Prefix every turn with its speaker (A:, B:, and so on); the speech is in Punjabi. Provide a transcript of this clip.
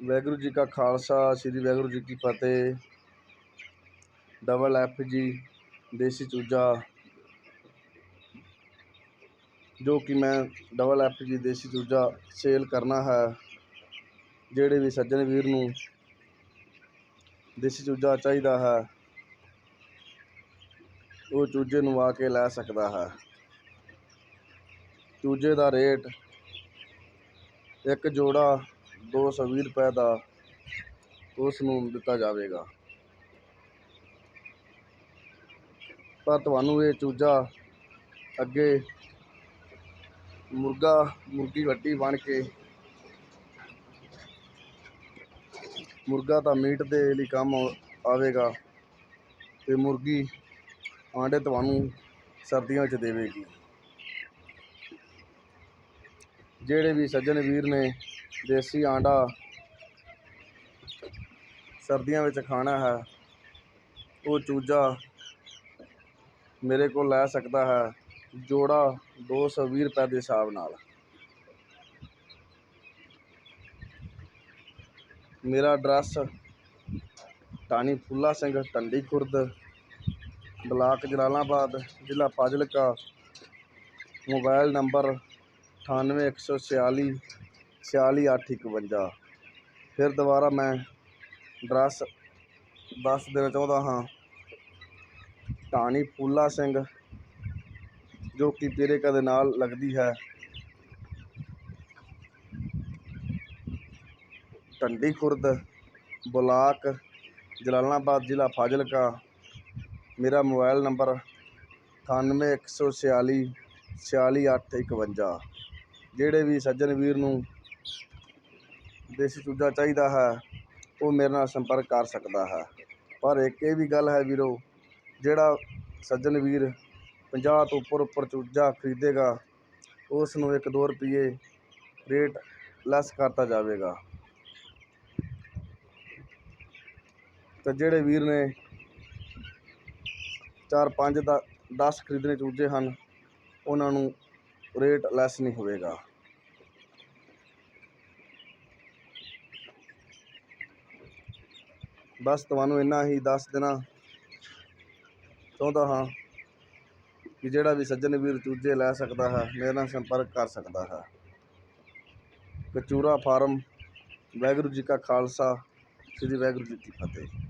A: ਵਾਹਿਗੁਰੂ ਜੀ ਕਾ ਖਾਲਸਾ, ਸ੍ਰੀ ਵਾਹਿਗੁਰੂ ਜੀ ਕੀ ਫਤਿਹ। ਡਬਲ ਐਫ ਜੀ, ਦੇਸੀ ਚੂਜਾ। ਜੋ ਕਿ ਮੈਂ ਡਬਲ ਐਫ ਜੀ, ਦੇਸੀ ਚੂਜਾ ਸੇਲ ਕਰਨਾ ਹੈ। ਜਿਹੜੇ ਵੀ ਸੱਜਣ ਵੀਰ ਨੂੰ ਦੇਸੀ ਚੂਜਾ ਚਾਹੀਦਾ ਹੈ, ਉਹ ਚੂਜੇ ਨੂੰ ਆ ਕੇ ਲੈ ਸਕਦਾ ਹੈ। ਚੂਜੇ ਦਾ ਰੇਟ ਇੱਕ ਜੋੜਾ ਦੋ ਸੌ ਵੀਹ ਰੁਪਏ ਦਾ ਉਸ ਨੂੰ ਦਿੱਤਾ ਜਾਵੇਗਾ। ਪਰ ਤੁਹਾਨੂੰ ਇਹ ਚੂਜਾ ਅੱਗੇ ਮੁਰਗਾ, ਮੁਰਗੀ ਵੱਡੀ ਬਣ ਕੇ ਮੁਰਗਾ ਤਾਂ ਮੀਟ ਦੇ ਲਈ ਕੰਮ ਆਵੇਗਾ ਤੇ ਮੁਰਗੀ ਆਂਡੇ ਤੁਹਾਨੂੰ ਸਰਦੀਆਂ ਵਿੱਚ ਦੇਵੇਗੀ। ਜਿਹੜੇ ਵੀ ਸੱਜਣ ਵੀਰ ਨੇ, ਦੇਸੀ ਆਂਡਾ, ਸਰਦੀਆਂ ਵਿੱਚ ਖਾਣਾ ਹੈ, ਉਹ ਚੂਜਾ ਮੇਰੇ ਕੋਲ ਲੈ ਸਕਦਾ ਹੈ, ਜੋੜਾ 220 ਰੁਪਏ ਦੇ ਹਿਸਾਬ ਨਾਲ। ਮੇਰਾ ਐਡਰੈਸ ਟਾਣੀ ਫੁੱਲਾ ਸਿੰਘ ਟੰਡੀ ਖੁਰਦ, ਬਲਾਕ ਜਲਾਲਾਬਾਦ, ਜ਼ਿਲ੍ਹਾ ਫਾਜ਼ਿਲਕਾ। ਮੋਬਾਈਲ ਨੰਬਰ 98146 46851 ਫਿਰ ਦੁਬਾਰਾ ਮੈਂ ਐਡਰੈਸ ਦੱਸ ਦੇਣਾ ਚਾਹੁੰਦਾ ਹਾਂ। ਟਾਣੀ ਫੂਲਾ ਸਿੰਘ, ਜੋ ਕਿ ਤੇਰੇ ਦੇ ਨਾਲ ਲੱਗਦੀ ਹੈ। ਟੰਡੀ ਖੁਰਦ, ਬਲਾਕ ਜਲਾਲਾਬਾਦ ਜ਼ਿਲ੍ਹਾ ਫਾਜ਼ਿਲਕਾ। ਮੇਰਾ ਮੋਬਾਈਲ ਨੰਬਰ 98146 46851 ਜਿਹੜੇ ਵੀ ਸੱਜਣ ਵੀਰ ਨੂੰ ਦੇਸੀ ਚੂਜਾ ਚਾਹੀਦਾ ਹੈ, ਉਹ ਮੇਰੇ ਨਾਲ ਸੰਪਰਕ ਕਰ ਸਕਦਾ ਹੈ। ਪਰ ਇੱਕ ਇਹ ਵੀ ਗੱਲ ਹੈ ਵੀਰੋ, ਜਿਹੜਾ ਸੱਜਣ ਵੀਰ 50 ਤੋਂ ਉੱਪਰ ਉੱਪਰ ਚੂਜਾ ਖਰੀਦੇਗਾ, ਉਸ ਨੂੰ ਇੱਕ ਦੋ ਰੁਪਏ ਰੇਟ ਲੈਸ ਕਰਤਾ ਜਾਵੇਗਾ। ਤੇ ਜਿਹੜੇ ਵੀਰ ਨੇ ਚਾਰ ਪੰਜ ਦਾ 10 ਖਰੀਦਣੇ ਚੂਜੇ ਹਨ, ਉਹਨਾਂ ਨੂੰ ਰੇਟ ਲੈਸ ਨਹੀਂ ਹੋਵੇਗਾ। ਬਸ ਤੁਹਾਨੂੰ ਇੰਨਾ ਹੀ ਦੱਸ ਦੇਣਾ। ਚਾਹੁੰਦਾ ਹਾਂ ਕਿ ਜਿਹੜਾ ਵੀ ਸੱਜਣ ਵੀਰ ਚੂਜੇ ਲੈ ਸਕਦਾ ਹੈ, ਮੇਰੇ ਨਾਲ ਸੰਪਰਕ ਕਰ ਸਕਦਾ ਹੈ। ਕਚੂਰਾ ਫਾਰਮ, ਵਾਹਿਗੁਰੂ ਜੀ ਕਾ ਖਾਲਸਾ, ਸ੍ਰੀ ਵਾਹਿਗੁਰੂ ਜੀ ਕੀ ਫਤਿਹ।